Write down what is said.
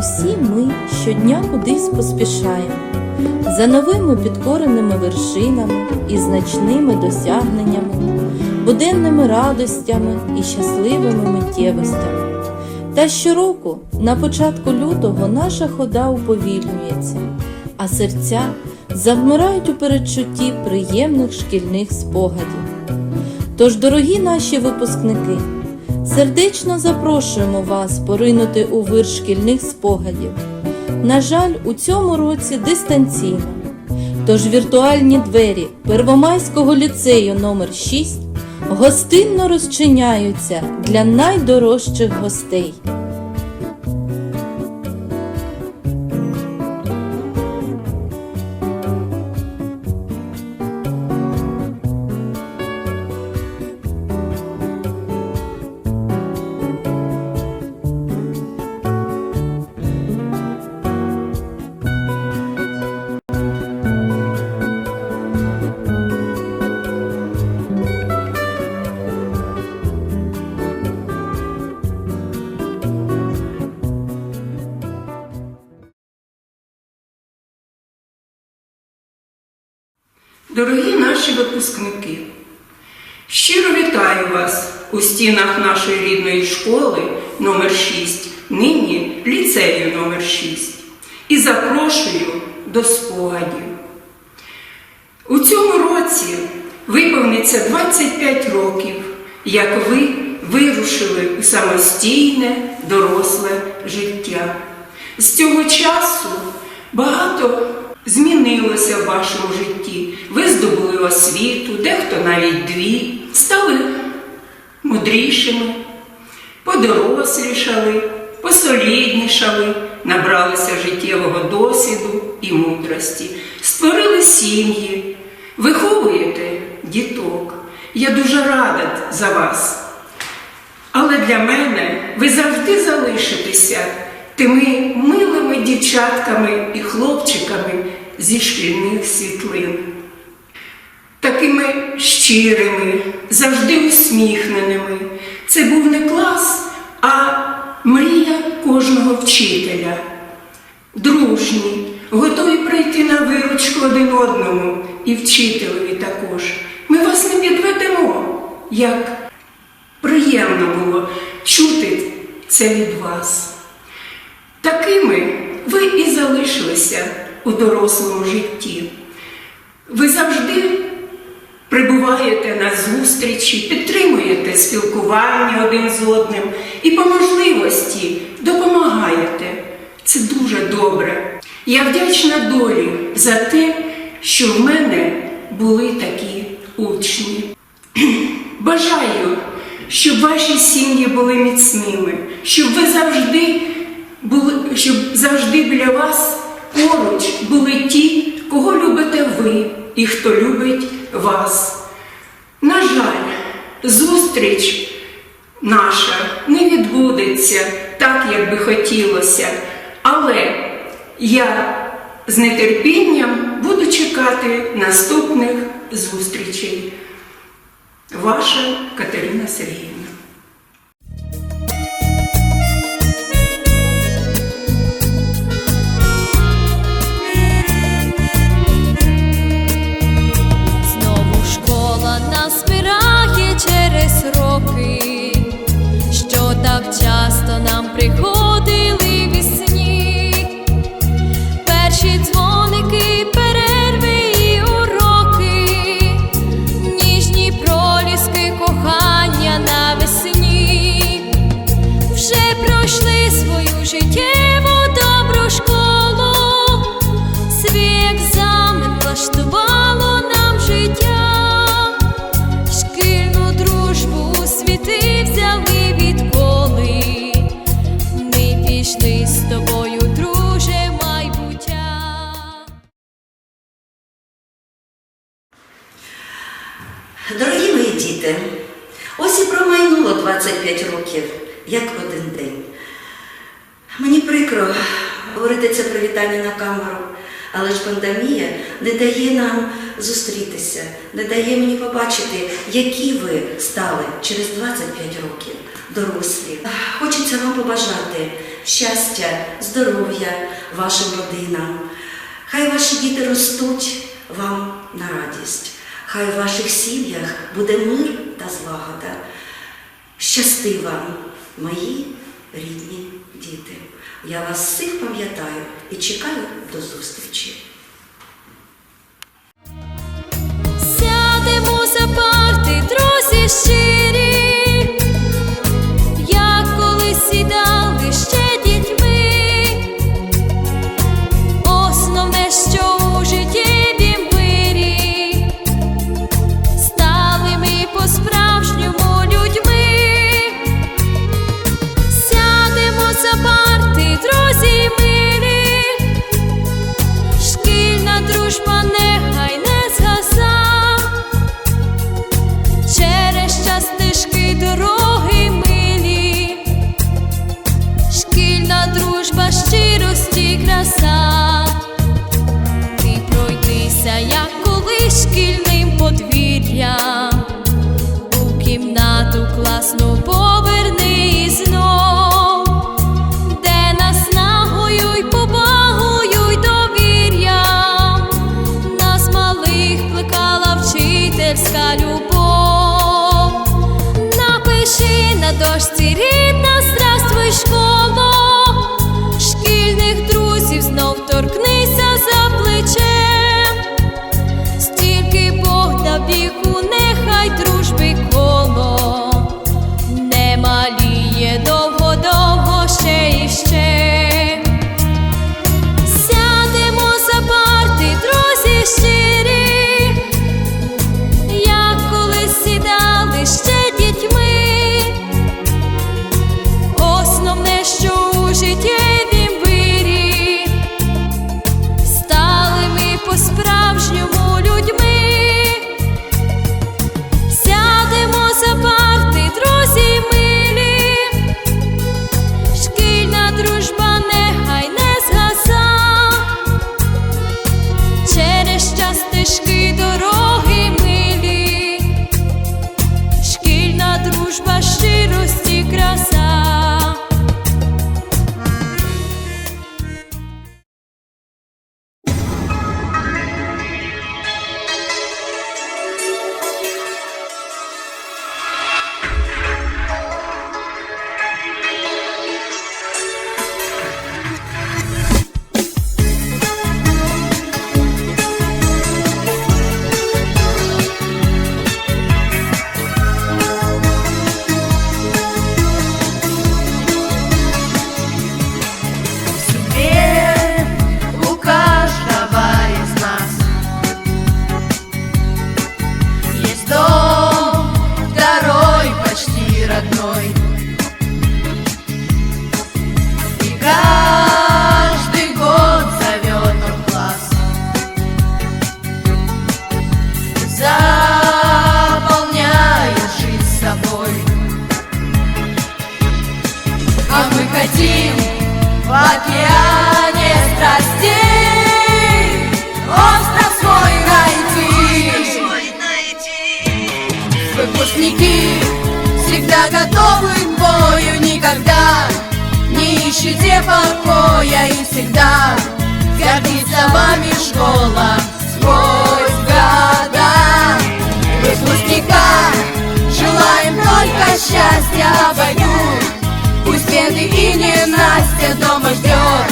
усі ми щодня кудись поспішаємо за новими підкореними вершинами і значними досягненнями, буденними радостями і щасливими миттєвостями. Та щороку, на початку лютого, наша хода уповільнюється, а серця завмирають у передчутті приємних шкільних спогадів. Тож, дорогі наші випускники, сердечно запрошуємо вас поринути у вир шкільних спогадів. На жаль, у цьому році дистанційно. Тож віртуальні двері Первомайського ліцею номер 6 гостинно розчиняються для найдорожчих гостей. Дорогі наші випускники, щиро вітаю вас у стінах нашої рідної школи номер 6 нині ліцею номер 6 і запрошую до спогадів. У цьому році виповниться 25 років, як ви вирушили у самостійне доросле життя. З цього часу багато змінилося в вашому житті. Ви здобули освіту, дехто навіть дві, стали мудрішими, подорослішали, посоліднішали, набралися життєвого досвіду і мудрості, створили сім'ї, виховуєте діток. Я дуже рада за вас. Але для мене ви завжди залишитеся тими милими дівчатками і хлопчиками зі шкільних світлин. Такими щирими, завжди усміхненими. Це був не клас, а мрія кожного вчителя. Дружні, готові прийти на виручку один одному і вчителеві також. Ми вас не підведемо, як приємно було чути це від вас. Такими ви і залишилися у дорослому житті. Ви завжди прибуваєте на зустрічі, підтримуєте спілкування один з одним і по можливості допомагаєте. Це дуже добре. Я вдячна долі за те, що в мене були такі учні. Бажаю, щоб ваші сім'ї були міцними, щоб ви завжди були, щоб завжди біля вас поруч були ті, кого любите ви і хто любить вас. На жаль, зустріч наша не відбудеться так, як би хотілося, але я з нетерпінням буду чекати наступних зустрічей. Ваша Катерина Сергіївна. Діти, ось і промайнуло 25 років, як один день. Мені прикро говорити це привітання на камеру, але ж пандемія не дає нам зустрітися, не дає мені побачити, які ви стали через 25 років дорослі. Хочеться вам побажати щастя, здоров'я вашим родинам. Хай ваші діти ростуть вам на радість. Хай в ваших сім'ях буде мир та злагода. Щасти вам, мої рідні діти. Я вас всіх пам'ятаю і чекаю до зустрічі. Сядемо за парти, друзі щирі, готовы к бою Никогда. Не ищите покоя И всегда. Гордится вами школа Сквозь года Выпускникам желаем только счастья обойдут Пусть беды и ненастья дома ждет